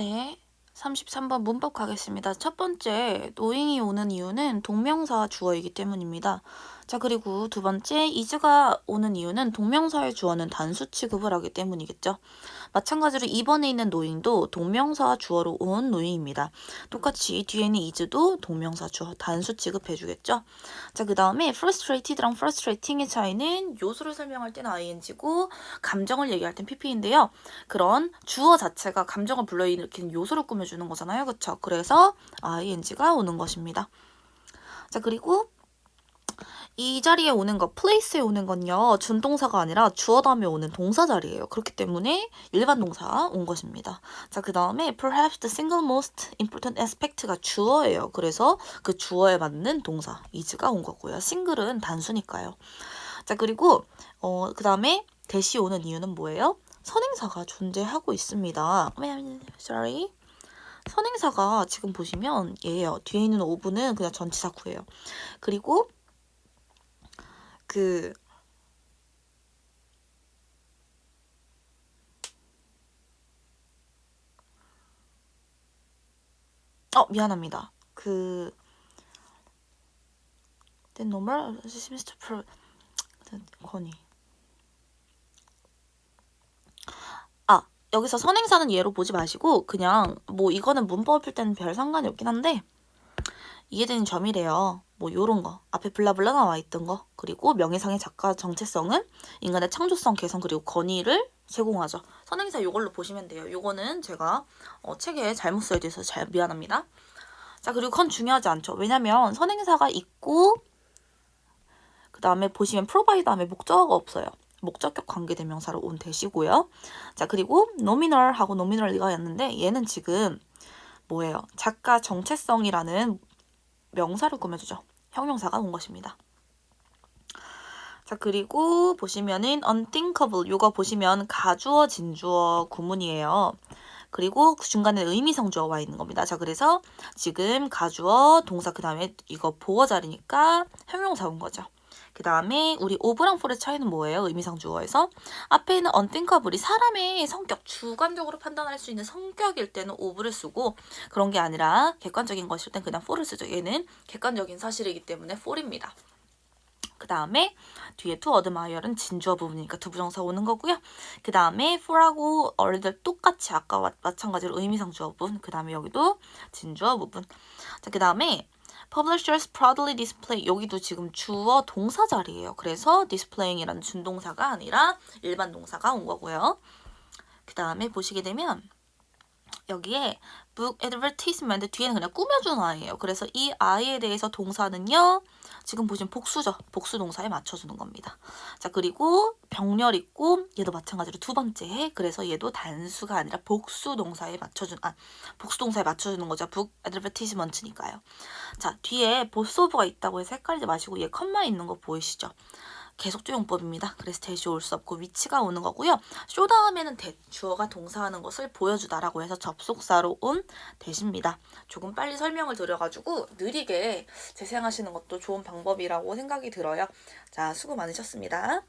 네. 33번 문법 가겠습니다. 첫 번째, 노잉이 오는 이유는 동명사 주어이기 때문입니다. 자, 그리고 두 번째, is가 오는 이유는 동명사의 주어는 단수 취급을 하기 때문이겠죠. 마찬가지로 2번에 있는 노잉도 동명사 주어로 온 노잉입니다. 똑같이 뒤에는 is도 동명사 주어 단수 취급해 주겠죠. 자, 그 다음에 frustrated랑 frustrating의 차이는 요소를 설명할 때는 ing고 감정을 얘기할 땐 pp인데요. 그런 주어 자체가 감정을 불러일으키는 요소를 꾸며주는 거잖아요. 그쵸? 그래서 ing가 오는 것입니다. 자, 그리고 이 자리에 오는 거, place에 오는 건요, 준동사가 아니라 주어 다음에 오는 동사 자리예요. 그렇기 때문에 일반 동사 온 것입니다. 자, 그 다음에 perhaps the single most important aspect가 주어예요. 그래서 그 주어에 맞는 동사, is가 온 거고요. single은 단수니까요. 자, 그리고, 어, 그 다음에 대시 오는 이유는 뭐예요? 선행사가 존재하고 있습니다. sorry. 선행사가 지금 보시면 얘예요. 뒤에 있는 5분은 그냥 전치사 구예요. 그리고 그 어, 미안합니다. 그 The normal semester pro 건이 아, 여기서 선행사는 예로 보지 마시고 그냥 뭐 이거는 문법 풀 때는 별 상관이 없긴 한데 이해되는 점이래요. 뭐 요런 거 앞에 블라블라 나와 있던 거 그리고 명예상의 작가 정체성은 인간의 창조성 개성 그리고 권위를 제공하죠. 선행사 요걸로 보시면 돼요. 요거는 제가 어, 책에 잘못 써야 돼서 잘 미안합니다. 자 그리고 그건 중요하지 않죠. 왜냐면 선행사가 있고 그 다음에 보시면 프로바이 다음에 목적어가 없어요. 목적격 관계대명사로 온 대시고요. 자 그리고 노미널하고 노미널리가 였는데 얘는 지금 뭐예요? 작가 정체성이라는 명사를 꾸며주죠. 형용사가 온 것입니다. 자 그리고 보시면은 unthinkable 요거 보시면 가주어 진주어 구문이에요. 그리고 그 중간에 의미성 주어 와 있는 겁니다. 자 그래서 지금 가주어 동사 그 다음에 이거 보어 자리니까 형용사 온 거죠. 그 다음에 우리 오브랑 폴의 차이는 뭐예요? 의미상 주어에서 앞에 있는 unthinkable이 사람의 성격, 주관적으로 판단할 수 있는 성격일 때는 오브를 쓰고 그런 게 아니라 객관적인 것일 땐 그냥 for를 쓰죠. 얘는 객관적인 사실이기 때문에 for입니다. 그 다음에 뒤에 to admire는 진주어 부분이니까 두 부정사 오는 거고요. 그 다음에 for하고 already 똑같이 아까 마찬가지로 의미상 주어 부분. 그 다음에 여기도 진주어 부분. 자, 그 다음에 publishers proudly display 여기도 지금 주어 동사 자리예요. 그래서 displaying이라는 준동사가 아니라 일반 동사가 온 거고요. 그 다음에 보시게 되면 여기에 book advertisement 뒤에는 그냥 꾸며준 아이예요. 그래서 이 아이에 대해서 동사는요. 지금 보시면 복수죠. 복수 동사에 맞춰주는 겁니다. 자 그리고 병렬 있고 얘도 마찬가지로 두 번째 그래서 얘도 단수가 아니라 복수 동사에 맞춰준 아 복수 동사에 맞춰주는 거죠. book advertisement니까요. 자 뒤에 보스 오브가 있다고 해서 헷갈리지 마시고 얘 컴마 있는 거 보이시죠? 계속 조용법입니다. 그래서 대시 올 수 없고 위치가 오는 거고요. 쇼 다음에는 대, 주어가 동사하는 것을 보여주다라고 해서 접속사로 온 대시입니다. 조금 빨리 설명을 드려가지고 느리게 재생하시는 것도 좋은 방법이라고 생각이 들어요. 자, 수고 많으셨습니다.